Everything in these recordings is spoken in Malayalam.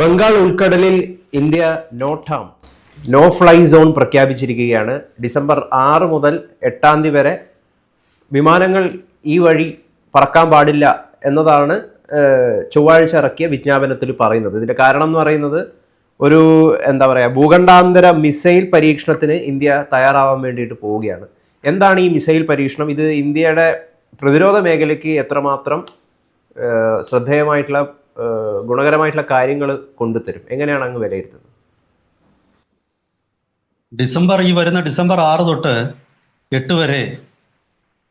ബംഗാൾ ഉൾക്കടലിൽ India NOTAM no fly zone പ്രഖ്യാപിച്ചിരിക്കുകയാണ്. ഡിസംബർ ആറ് മുതൽ എട്ടാം തീയതി വരെ വിമാനങ്ങൾ ഈ വഴി പറക്കാൻ പാടില്ല എന്നതാണ് ചൊവ്വാഴ്ച ഇറക്കിയ വിജ്ഞാപനത്തിൽ പറയുന്നത്. ഇതിന്റെ കാരണം എന്ന് പറയുന്നത് ഒരു എന്താ പറയുക ഭൂഖണ്ഡാന്തര മിസൈൽ പരീക്ഷണത്തിന് ഇന്ത്യ തയ്യാറാവാൻ വേണ്ടിയിട്ട് പോവുകയാണ്. എന്താണ് ഈ മിസൈൽ പരീക്ഷണം? ഇത് ഇന്ത്യയുടെ പ്രതിരോധ മേഖലയ്ക്ക് എത്രമാത്രം ശ്രദ്ധേയമായിട്ടുള്ള ഗുണകരമായിട്ടുള്ള കാര്യങ്ങൾ കൊണ്ടുതരും. എങ്ങനെയാണ് അങ്ങ് വിലയിരുത്തുന്നത്? ഡിസംബർ ഈ വരുന്ന ഡിസംബർ ആറ് തൊട്ട് എട്ട് വരെ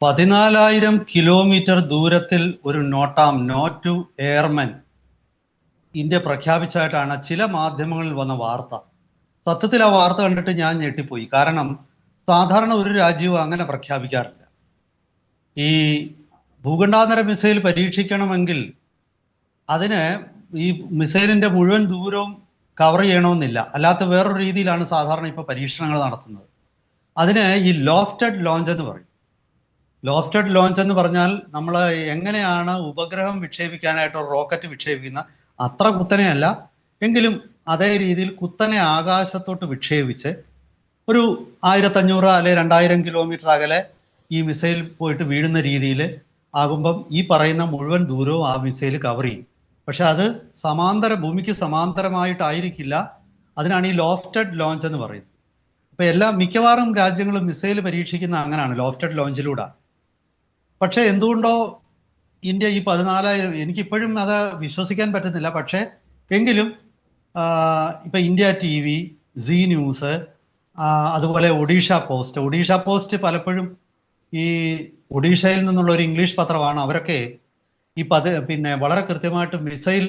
പതിനാലായിരം കിലോമീറ്റർ ദൂരത്തിൽ ഒരു NOTAM no to airmen India പ്രഖ്യാപിച്ചായിട്ടാണ് ചില മാധ്യമങ്ങളിൽ വന്ന വാർത്ത. സത്യത്തിൽ ആ വാർത്ത കണ്ടിട്ട് ഞാൻ ഞെട്ടിപ്പോയി. കാരണം സാധാരണ ഒരു രാജ്യവും അങ്ങനെ പ്രഖ്യാപിക്കാറില്ല. ഈ ഭൂഖണ്ഡാന്തര മിസൈൽ പരീക്ഷിക്കണമെങ്കിൽ അതിന് ഈ മിസൈലിന്റെ മുഴുവൻ ദൂരവും കവർ ചെയ്യണമെന്നില്ല. അല്ലാത്ത വേറൊരു രീതിയിലാണ് സാധാരണ ഇപ്പോൾ പരീക്ഷണങ്ങൾ നടത്തുന്നത്. അതിന് ഈ ലോഫ്റ്റഡ് ലോഞ്ച് എന്ന് പറയും. ലോഫ്റ്റഡ് ലോഞ്ച് എന്ന് പറഞ്ഞാൽ നമ്മൾ എങ്ങനെയാണ് ഉപഗ്രഹം വിക്ഷേപിക്കാനായിട്ട് ഒരു റോക്കറ്റ് വിക്ഷേപിക്കുന്ന അത്ര കുത്തനെയല്ല. എങ്കിലും അതേ രീതിയിൽ കുത്തനെ ആകാശത്തോട്ട് വിക്ഷേപിച്ച് ഒരു ആയിരത്തഞ്ഞൂറ് അല്ലെ രണ്ടായിരം കിലോമീറ്റർ അകലെ ഈ മിസൈൽ പോയിട്ട് വീഴുന്ന രീതിയിൽ ആകുമ്പം ഈ പറയുന്ന മുഴുവൻ ദൂരവും ആ മിസൈൽ കവർ ചെയ്യും. പക്ഷെ അത് സമാന്തര ഭൂമിക്ക് സമാന്തരമായിട്ടായിരിക്കില്ല. അതിനാണ് ഈ ലോഫ്റ്റഡ് ലോഞ്ച് എന്ന് പറയുന്നത്. അപ്പോൾ എല്ലാ മിക്കവാറും രാജ്യങ്ങളും മിസൈൽ പരീക്ഷിക്കുന്ന അങ്ങനെയാണ് ലോഫ്റ്റഡ് ലോഞ്ചിലൂടെ. പക്ഷെ എന്തുകൊണ്ടോ ഇന്ത്യ ഈ പതിനാലായിരം എനിക്കിപ്പോഴും അത് വിശ്വസിക്കാൻ പറ്റുന്നില്ല. പക്ഷേ എങ്കിലും ഇപ്പൊ India T V C news അതുപോലെ ഒഡീഷ പോസ്റ്റ്. ഒഡീഷ പോസ്റ്റ് പലപ്പോഴും ഈ ഒഡീഷയിൽ നിന്നുള്ള ഒരു ഇംഗ്ലീഷ് പത്രമാണ്. അവരൊക്കെ ഈ പത് പിന്നെ വളരെ കൃത്യമായിട്ട് മിസൈൽ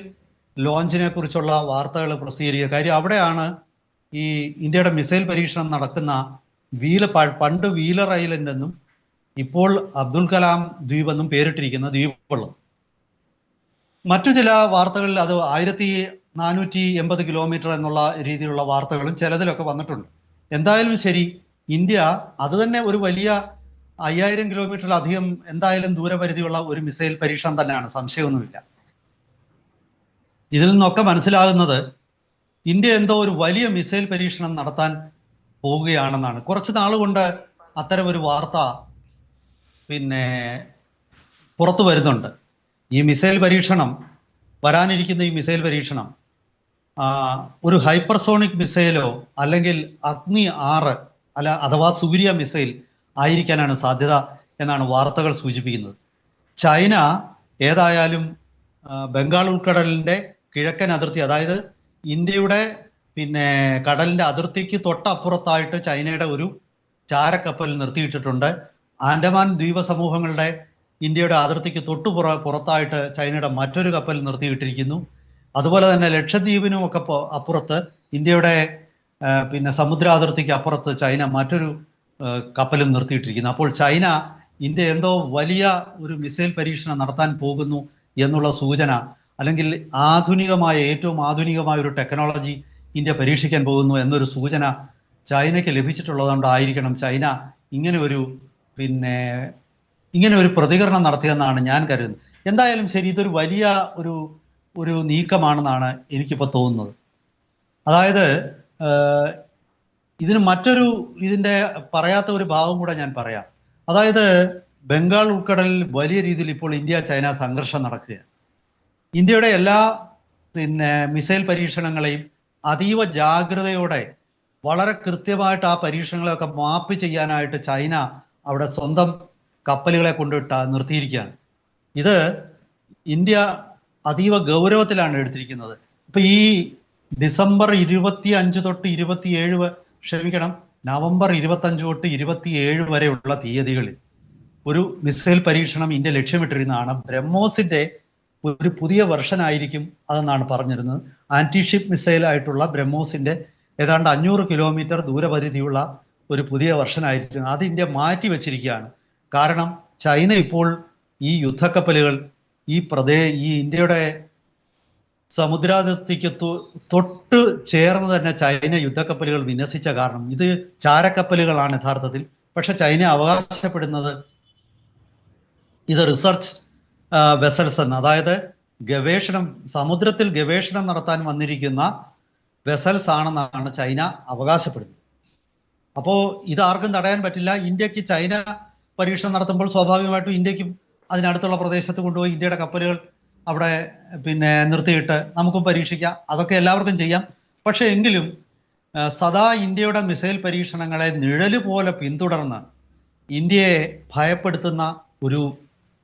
ലോഞ്ചിനെ കുറിച്ചുള്ള വാർത്തകൾ പ്രസിദ്ധീകരിക്കുക. കാര്യം അവിടെയാണ് ഈ ഇന്ത്യയുടെ മിസൈൽ പരീക്ഷണം നടക്കുന്ന വീല പണ്ട് വീലർ ഐലൻഡ് എന്നും ഇപ്പോൾ അബ്ദുൽ കലാം ദ്വീപ് എന്നും പേരിട്ടിരിക്കുന്ന ദ്വീപുള്ളത് മറ്റു ചില വാർത്തകളിൽ അത് ആയിരത്തി നാനൂറ്റി എൺപത് കിലോമീറ്റർ എന്നുള്ള രീതിയിലുള്ള വാർത്തകളും ചിലതിലൊക്കെ വന്നിട്ടുണ്ട്. എന്തായാലും ശരി ഇന്ത്യ അത് തന്നെ ഒരു വലിയ അയ്യായിരം കിലോമീറ്ററിലധികം എന്തായാലും ദൂരപരിധിയുള്ള ഒരു മിസൈൽ പരീക്ഷണം തന്നെയാണ്. സംശയമൊന്നുമില്ല. ഇതിൽ നിന്നൊക്കെ മനസ്സിലാകുന്നത് ഇന്ത്യ എന്തോ ഒരു വലിയ മിസൈൽ പരീക്ഷണം നടത്താൻ പോവുകയാണെന്നാണ്. കുറച്ച് നാളുകൊണ്ട് കൊണ്ട് അത്തരം ഒരു വാർത്ത പിന്നെ പുറത്തു വരുന്നുണ്ട്. ഈ മിസൈൽ പരീക്ഷണം വരാനിരിക്കുന്ന ഈ മിസൈൽ പരീക്ഷണം ഒരു ഹൈപ്പർസോണിക് മിസൈലോ അല്ലെങ്കിൽ അഗ്നി ആറ് അല്ല അഥവാ സൂര്യ മിസൈൽ ആയിരിക്കാനാണ് സാധ്യത എന്നാണ് വാർത്തകൾ സൂചിപ്പിക്കുന്നത്. ചൈന ഏതായാലും ബംഗാൾ ഉൾക്കടലിന്റെ കിഴക്കൻ അതിർത്തി അതായത് ഇന്ത്യയുടെ പിന്നെ കടലിന്റെ അതിർത്തിക്ക് തൊട്ടപ്പുറത്തായിട്ട് ചൈനയുടെ ഒരു ചാരക്കപ്പൽ നിർത്തിയിട്ടിട്ടുണ്ട്. ആൻഡമാൻ ദ്വീപ സമൂഹങ്ങളുടെ ഇന്ത്യയുടെ അതിർത്തിക്ക് തൊട്ടു പുറ പുറത്തായിട്ട് ചൈനയുടെ മറ്റൊരു കപ്പൽ നിർത്തിയിട്ടിരിക്കുന്നു. അതുപോലെ തന്നെ ലക്ഷദ്വീപിനും ഒക്കെ അപ്പുറത്ത് ഇന്ത്യയുടെ പിന്നെ സമുദ്ര അതിർത്തിക്ക് അപ്പുറത്ത് ചൈന മറ്റൊരു കപ്പലും നിർത്തിയിട്ടിരിക്കുന്നത് അപ്പോൾ ചൈന ഇന്ത്യ എന്തോ വലിയ ഒരു മിസൈൽ പരീക്ഷണം നടത്താൻ പോകുന്നു എന്നുള്ള സൂചന അല്ലെങ്കിൽ ആധുനികമായ ഏറ്റവും ആധുനികമായ ഒരു ടെക്നോളജി ഇന്ത്യ പരീക്ഷിക്കാൻ പോകുന്നു എന്നൊരു സൂചന ചൈനയ്ക്ക് ലഭിച്ചിട്ടുള്ളതുകൊണ്ടായിരിക്കണം ചൈന ഇങ്ങനെ ഒരു പിന്നെ ഇങ്ങനെ ഒരു പ്രതികരണം നടത്തിയെന്നാണ് ഞാൻ കരുതുന്നത്. എന്തായാലും ശരി ഇതൊരു വലിയ ഒരു ഒരു നീക്കമാണെന്നാണ് എനിക്കിപ്പോൾ തോന്നുന്നത്. അതായത് ഇതിന് മറ്റൊരു ഇതിന്റെ പറയാത്ത ഒരു ഭാവം കൂടെ ഞാൻ പറയാം. അതായത് ബംഗാൾ ഉൾക്കടലിൽ വലിയ രീതിയിൽ ഇപ്പോൾ ഇന്ത്യ ചൈന സംഘർഷം നടക്കുകയാണ്. ഇന്ത്യയുടെ എല്ലാ പിന്നെ മിസൈൽ പരീക്ഷണങ്ങളെയും അതീവ ജാഗ്രതയോടെ വളരെ കൃത്യമായിട്ട് ആ പരീക്ഷണങ്ങളെയൊക്കെ മാപ്പ് ചെയ്യാനായിട്ട് ചൈന അവിടെ സ്വന്തം കപ്പലുകളെ കൊണ്ടിട്ട് നിർത്തിയിരിക്കുകയാണ്. ഇത് ഇന്ത്യ അതീവ ഗൗരവത്തിലാണ് എടുത്തിരിക്കുന്നത്. ഇപ്പൊ ഈ ഡിസംബർ ഇരുപത്തി അഞ്ച് തൊട്ട് ഇരുപത്തിയേഴ് ക്ഷമിക്കണം. നവംബർ ഇരുപത്തി അഞ്ച് തൊട്ട് ഇരുപത്തിയേഴ് വരെയുള്ള തീയതികളിൽ ഒരു മിസൈൽ പരീക്ഷണം ഇന്ത്യ ലക്ഷ്യമിട്ടിരുന്നതാണ്. ബ്രഹ്മോസിന്റെ ഒരു പുതിയ വെർഷൻ ആയിരിക്കും അതെന്നാണ് പറഞ്ഞിരുന്നത്. ആന്റിഷിപ്പ് മിസൈൽ ആയിട്ടുള്ള ബ്രഹ്മോസിന്റെ ഏതാണ്ട് അഞ്ഞൂറ് കിലോമീറ്റർ ദൂരപരിധിയുള്ള ഒരു പുതിയ വെർഷൻ ആയിരിക്കും അത് ഇന്ത്യ മാറ്റി വെച്ചിരിക്കുകയാണ്. കാരണം ചൈന ഇപ്പോൾ ഈ യുദ്ധക്കപ്പലുകൾ ഈ പ്രദേ ഈ ഇന്ത്യയുടെ സമുദ്രാതിർത്തിക്ക് തൊട്ട് ചേർന്ന് തന്നെ ചൈന യുദ്ധക്കപ്പലുകൾ വിന്യസിച്ച കാരണം. ഇത് ചാരക്കപ്പലുകളാണ് യഥാർത്ഥത്തിൽ. പക്ഷെ ചൈന അവകാശപ്പെടുന്നത് ഇത് റിസർച്ച് വെസൽസ് എന്ന് അതായത് ഗവേഷണം സമുദ്രത്തിൽ ഗവേഷണം നടത്താൻ വന്നിരിക്കുന്ന വെസൽസ് ആണെന്നാണ് ചൈന അവകാശപ്പെടുന്നത്. അപ്പോൾ ഇത് ആർക്കും തടയാൻ പറ്റില്ല. ഇന്ത്യയ്ക്ക് ചൈന പരീക്ഷണം നടത്തുമ്പോൾ സ്വാഭാവികമായിട്ടും ഇന്ത്യക്കും അതിനടുത്തുള്ള പ്രദേശത്ത് കൊണ്ടുപോയി ഇന്ത്യയുടെ കപ്പലുകൾ അവിടെ പിന്നെ നിർത്തിയിട്ട് നമുക്കും പരീക്ഷിക്കാം. അതൊക്കെ എല്ലാവർക്കും ചെയ്യാം. പക്ഷേ എങ്കിലും സദാ ഇന്ത്യയുടെ മിസൈൽ പരീക്ഷണങ്ങളെ നിഴൽ പോലെ പിന്തുടർന്ന് ഇന്ത്യയെ ഭയപ്പെടുത്തുന്ന ഒരു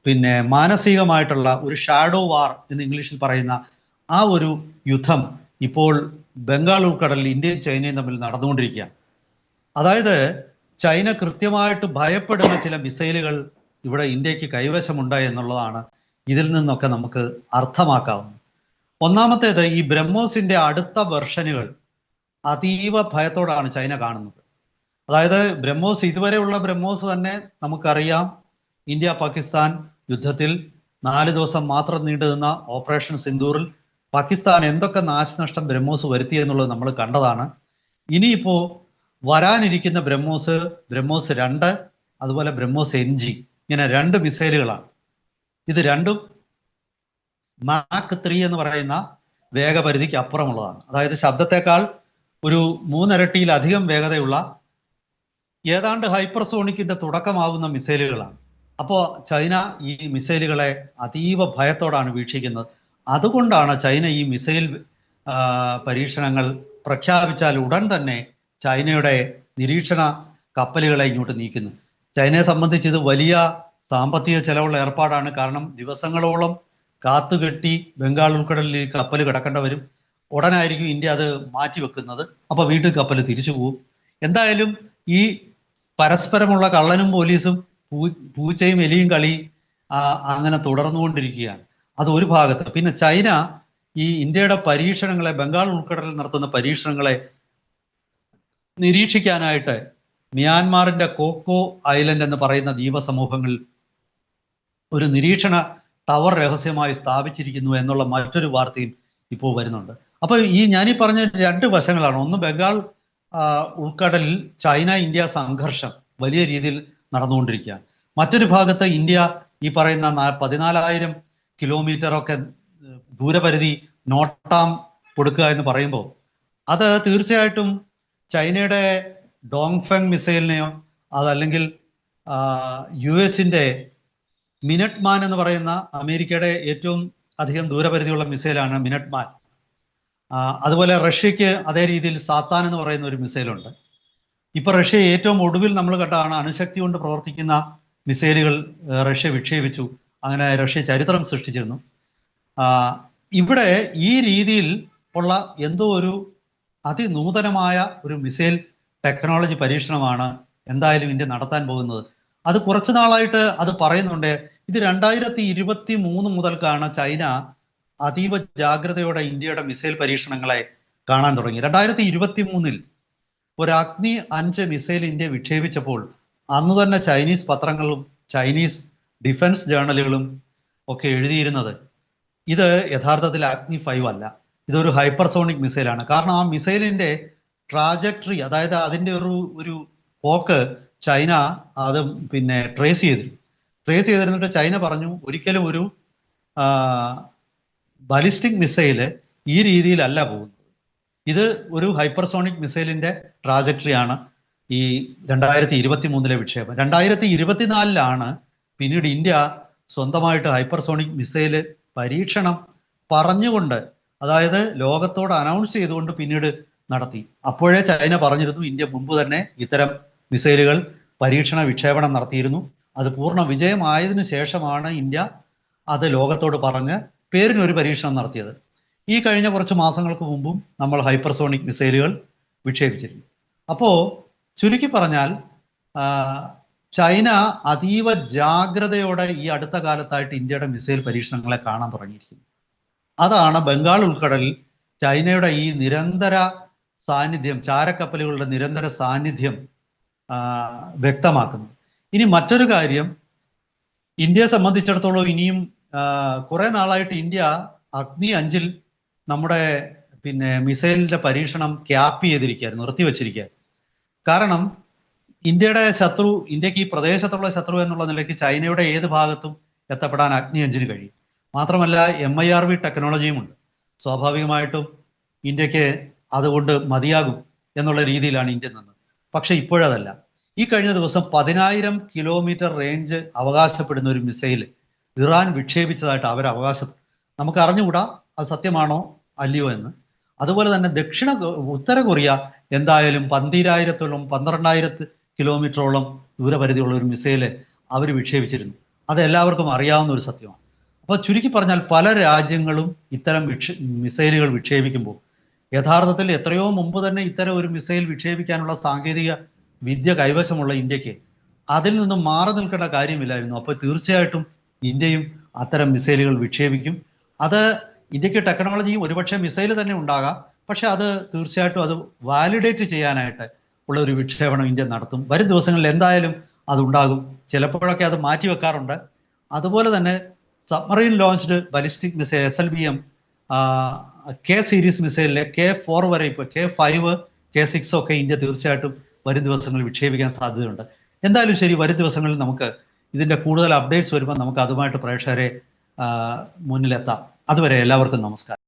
പിന്നെ മാനസികമായിട്ടുള്ള ഒരു ഷാഡോ വാർ എന്ന് ഇംഗ്ലീഷിൽ പറയുന്ന ആ ഒരു യുദ്ധം ഇപ്പോൾ ബംഗാൾ ഉൾക്കടലിൽ ഇന്ത്യയും ചൈനയും തമ്മിൽ നടന്നുകൊണ്ടിരിക്കുകയാണ്. അതായത് ചൈന കൃത്യമായിട്ട് ഭയപ്പെടുന്ന ചില മിസൈലുകൾ ഇവിടെ ഇന്ത്യയ്ക്ക് കൈവശമുണ്ട് എന്നുള്ളതാണ് ഇതിൽ നിന്നൊക്കെ നമുക്ക് അർത്ഥമാക്കാവുന്നു. ഒന്നാമത്തേത് ഈ ബ്രഹ്മോസിന്റെ അടുത്ത വെർഷനുകൾ അതീവ ഭയത്തോടാണ് ചൈന കാണുന്നത്. അതായത് ബ്രഹ്മോസ് ഇതുവരെയുള്ള ബ്രഹ്മോസ് തന്നെ നമുക്കറിയാം ഇന്ത്യ പാകിസ്ഥാൻ യുദ്ധത്തിൽ നാല് ദിവസം മാത്രം നീണ്ടു നിന്ന ഓപ്പറേഷൻ സിന്ദൂറിൽ പാകിസ്ഥാൻ എന്തൊക്കെ നാശനഷ്ടം ബ്രഹ്മോസ് വരുത്തി എന്നുള്ളത് നമ്മൾ കണ്ടതാണ്. ഇനിയിപ്പോ വരാനിരിക്കുന്ന ബ്രഹ്മോസ് ബ്രഹ്മോസ് രണ്ട് അതുപോലെ ബ്രഹ്മോസ് എൻ ജി ഇങ്ങനെ രണ്ട് മിസൈലുകളാണ്. ഇത് രണ്ടും മാക്ക് ത്രീ എന്ന് പറയുന്ന വേഗപരിധിക്ക് അപ്പുറമുള്ളതാണ്. അതായത് ശബ്ദത്തെക്കാൾ ഒരു മൂന്നിരട്ടിയിലധികം വേഗതയുള്ള ഏതാണ്ട് ഹൈപ്പർസോണിക്കിന്റെ തുടക്കമാവുന്ന മിസൈലുകളാണ്. അപ്പോൾ ചൈന ഈ മിസൈലുകളെ അതീവ ഭയത്തോടാണ് വീക്ഷിക്കുന്നത്. അതുകൊണ്ടാണ് ചൈന ഈ മിസൈൽ പരീക്ഷണങ്ങൾ പ്രഖ്യാപിച്ചാൽ ഉടൻ തന്നെ ചൈനയുടെ നിരീക്ഷണ കപ്പലുകളെ ഇങ്ങോട്ട് നീക്കുന്നു ചൈനയെ സംബന്ധിച്ച് ഇത് വലിയ സാമ്പത്തിക ചെലവുള്ള ഏർപ്പാടാണ് കാരണം ദിവസങ്ങളോളം കാത്തുകെട്ടി ബംഗാൾ ഉൾക്കടലിൽ കപ്പൽ കിടക്കേണ്ട വരും. ഉടനായിരിക്കും ഇന്ത്യ അത് മാറ്റിവെക്കുന്നത് അപ്പോൾ വീണ്ടും കപ്പൽ തിരിച്ചു പോകും എന്തായാലും ഈ പരസ്പരമുള്ള കള്ളനും പോലീസും പൂച്ചയും എലിയും കളി അങ്ങനെ തുടർന്നുകൊണ്ടിരിക്കുകയാണ്. അത് ഒരു ഭാഗത്ത്. പിന്നെ ചൈന ഈ ഇന്ത്യയുടെ പരീക്ഷണങ്ങളെ ബംഗാൾ ഉൾക്കടലിൽ നടത്തുന്ന പരീക്ഷണങ്ങളെ നിരീക്ഷിക്കാനായിട്ട് മ്യാൻമാറിന്റെ കോക്കോ ഐലൻഡ് എന്ന് പറയുന്ന ദ്വീപസമൂഹങ്ങളിൽ ഒരു നിരീക്ഷണ ടവർ രഹസ്യമായി സ്ഥാപിച്ചിരിക്കുന്നു എന്നുള്ള മറ്റൊരു വാർത്തയും ഇപ്പോൾ വരുന്നുണ്ട്. അപ്പോൾ ഈ ഞാനീ പറഞ്ഞ രണ്ട് വശങ്ങളാണ്. ഒന്ന് ബംഗാൾ ഉൾക്കടലിൽ ചൈന ഇന്ത്യ സംഘർഷം വലിയ രീതിയിൽ നടന്നുകൊണ്ടിരിക്കുകയാണ്. മറ്റൊരു ഭാഗത്ത് ഇന്ത്യ ഈ പറയുന്ന പതിനാലായിരം കിലോമീറ്ററൊക്കെ ദൂരപരിധി നോട്ടാം കൊടുക്കുക എന്ന് പറയുമ്പോൾ അത് തീർച്ചയായിട്ടും ചൈനയുടെ ഡോങ്ഫെങ് മിസൈലിനെയോ അതല്ലെങ്കിൽ യു എസിന്റെ മിനറ്റ് മാൻ എന്ന് പറയുന്ന അമേരിക്കയുടെ ഏറ്റവും അധികം ദൂരപരിധിയുള്ള മിസൈലാണ് മിനറ്റ് മാൻ അതുപോലെ റഷ്യക്ക് അതേ രീതിയിൽ സാത്താൻ എന്ന് പറയുന്ന ഒരു മിസൈലുണ്ട്. ഇപ്പൊ റഷ്യ ഏറ്റവും ഒടുവിൽ നമ്മൾ കണ്ടാണ് അണുശക്തി കൊണ്ട് പ്രവർത്തിക്കുന്ന മിസൈലുകൾ റഷ്യ വിക്ഷേപിച്ചു. അങ്ങനെ റഷ്യ ചരിത്രം സൃഷ്ടിച്ചിരുന്നു. ഇവിടെ ഈ രീതിയിൽ ഉള്ള എന്തോ ഒരു അതിനൂതനമായ ഒരു മിസൈൽ ടെക്നോളജി പരീക്ഷണമാണ് എന്തായാലും ഇന്ത്യ നടത്താൻ പോകുന്നത്. അത് കുറച്ചു നാളായിട്ട് അത് പറയുന്നുണ്ട്. ഇത് രണ്ടായിരത്തി ഇരുപത്തി മൂന്ന് മുതൽക്കാണ് ചൈന അതീവ ജാഗ്രതയോടെ ഇന്ത്യയുടെ മിസൈൽ പരീക്ഷണങ്ങളെ കാണാൻ തുടങ്ങി. രണ്ടായിരത്തി ഇരുപത്തി മൂന്നിൽ ഒരു അഗ്നി അഞ്ച് മിസൈൽ ഇന്ത്യ വിക്ഷേപിച്ചപ്പോൾ അന്ന് തന്നെ ചൈനീസ് പത്രങ്ങളും ചൈനീസ് ഡിഫൻസ് ജേർണലുകളും ഒക്കെ എഴുതിയിരുന്നത്. ഇത് യഥാർത്ഥത്തിൽ അഗ്നി ഫൈവ് അല്ല. ഇതൊരു ഹൈപ്പർസോണിക് മിസൈലാണ്. കാരണം ആ മിസൈലിന്റെ ട്രാജക്ടറി അതായത് അതിന്റെ ഒരു ഒരു പോക്ക് ചൈന അത് പിന്നെ ട്രേസ് ചെയ്തിരുന്നു ട്രേസ് ചെയ്തിരുന്നിട്ട് ചൈന പറഞ്ഞു ഒരിക്കലും ഒരു ബാലിസ്റ്റിക് മിസൈൽ ഈ രീതിയിലല്ല പോകുന്നത്. ഇത് ഒരു ഹൈപ്പർസോണിക് മിസൈലിന്റെ ട്രാജക്ടറിയാണ് ഈ രണ്ടായിരത്തി ഇരുപത്തി മൂന്നിലെ വിക്ഷേപം രണ്ടായിരത്തി ഇരുപത്തിനാലിലാണ് പിന്നീട് ഇന്ത്യ സ്വന്തമായിട്ട് ഹൈപ്പർസോണിക് മിസൈൽ പരീക്ഷണം പറഞ്ഞുകൊണ്ട് അതായത് ലോകത്തോട് അനൗൺസ് ചെയ്തുകൊണ്ട് പിന്നീട് നടത്തി. അപ്പോഴേ ചൈന പറഞ്ഞിരുന്നു ഇന്ത്യ മുമ്പ് തന്നെ ഇത്തരം മിസൈലുകൾ പരീക്ഷണ വിക്ഷേപണം നടത്തിയിരുന്നു. അത് പൂർണ വിജയമായതിനു ശേഷമാണ് ഇന്ത്യ അത് ലോകത്തോട് പറഞ്ഞ് പേരിനൊരു പരീക്ഷണം നടത്തിയത്. ഈ കഴിഞ്ഞ കുറച്ച് മാസങ്ങൾക്ക് മുമ്പും നമ്മൾ ഹൈപ്പർസോണിക് മിസൈലുകൾ വിക്ഷേപിച്ചിരുന്നു. അപ്പോൾ ചുരുക്കി പറഞ്ഞാൽ ചൈന അതീവ ജാഗ്രതയോടെ ഈ അടുത്ത കാലത്തായിട്ട് ഇന്ത്യയുടെ മിസൈൽ പരീക്ഷണങ്ങളെ കാണാൻ തുടങ്ങിയിരിക്കുന്നു. അതാണ് ബംഗാൾ ഉൾക്കടലിൽ ചൈനയുടെ ഈ നിരന്തര സാന്നിധ്യം ചാരക്കപ്പലുകളുടെ നിരന്തര സാന്നിധ്യം വ്യക്തമാക്കുന്നു. ഇനി മറ്റൊരു കാര്യം ഇന്ത്യയെ സംബന്ധിച്ചിടത്തോളം ഇനിയും കുറെ നാളായിട്ട് ഇന്ത്യ അഗ്നി അഞ്ചിൽ നമ്മുടെ പിന്നെ മിസൈലിന്റെ പരീക്ഷണം ക്യാപ്പ് ചെയ്തിരിക്കുകയായിരുന്നു നിർത്തിവെച്ചിരിക്കുക കാരണം ഇന്ത്യയുടെ ശത്രു ഇന്ത്യയ്ക്ക് ഈ പ്രദേശത്തുള്ള ശത്രു എന്നുള്ള നിലയ്ക്ക് ചൈനയുടെ ഏത് ഭാഗത്തും എത്തപ്പെടാൻ അഗ്നി അഞ്ചിന് കഴിയും. മാത്രമല്ല എം ഐ ആർ വി ടെക്നോളജിയുമുണ്ട് സ്വാഭാവികമായിട്ടും ഇന്ത്യയ്ക്ക് അതുകൊണ്ട് മതിയാകും എന്നുള്ള രീതിയിലാണ് ഇന്ത്യ നിന്നത്. പക്ഷെ ഇപ്പോഴതല്ല. ഈ കഴിഞ്ഞ ദിവസം പതിനായിരം കിലോമീറ്റർ റേഞ്ച് അവകാശപ്പെടുന്ന ഒരു മിസൈൽ ഇറാൻ വിക്ഷേപിച്ചതായിട്ട് അവർ അവകാശപ്പെട്ടു. നമുക്ക് അറിഞ്ഞുകൂടാ അത് സത്യമാണോ അല്ലയോ എന്ന്. അതുപോലെ തന്നെ ദക്ഷിണ ഉത്തര കൊറിയ എന്തായാലും പന്തിരായിരത്തോളം പന്ത്രണ്ടായിരത്ത് കിലോമീറ്ററോളം ദൂരപരിധിയുള്ള ഒരു മിസൈൽ അവർ വിക്ഷേപിച്ചിരുന്നു. അത് എല്ലാവർക്കും അറിയാവുന്ന ഒരു സത്യമാണ്. അപ്പോൾ ചുരുക്കി പറഞ്ഞാൽ പല രാജ്യങ്ങളും ഇത്തരം മിസൈലുകൾ വിക്ഷേപിക്കുമ്പോൾ യഥാർത്ഥത്തിൽ എത്രയോ മുമ്പ് തന്നെ ഇത്തരം ഒരു മിസൈൽ വിക്ഷേപിക്കാനുള്ള സാങ്കേതിക വിദ്യ കൈവശമുള്ള ഇന്ത്യയ്ക്ക് അതിൽ നിന്നും മാറി നിൽക്കേണ്ട കാര്യമില്ലായിരുന്നു. അപ്പോൾ തീർച്ചയായിട്ടും ഇന്ത്യയും അത്തരം മിസൈലുകൾ വിക്ഷേപിക്കും. അത് ഇന്ത്യയ്ക്ക് ടെക്നോളജിയും ഒരുപക്ഷെ മിസൈൽ തന്നെ ഉണ്ടാകാം. പക്ഷെ അത് തീർച്ചയായിട്ടും അത് വാലിഡേറ്റ് ചെയ്യാനായിട്ട് ഉള്ള ഒരു വിക്ഷേപണം ഇന്ത്യ നടത്തും. വരും ദിവസങ്ങളിൽ എന്തായാലും അതുണ്ടാകും ചിലപ്പോഴൊക്കെ അത് മാറ്റി വെക്കാറുണ്ട് അതുപോലെ തന്നെ submarine launched ballistic missile S L B M K series മിസൈലിലെ K four വരെ ഇപ്പോൾ കെ ഫൈവ് കെ സിക്സ് ഒക്കെ ഇന്ത്യ തീർച്ചയായിട്ടും വരും ദിവസങ്ങളിൽ വിക്ഷേപിക്കാൻ സാധ്യതയുണ്ട്. എന്തായാലും ശരി വരും ദിവസങ്ങളിൽ നമുക്ക് ഇതിന്റെ കൂടുതൽ അപ്ഡേറ്റ്സ് വരുമ്പോൾ നമുക്ക് അതുമായിട്ട് പ്രേക്ഷകരെ മുന്നിലെത്താം. അതുവരെ എല്ലാവർക്കും നമസ്കാരം.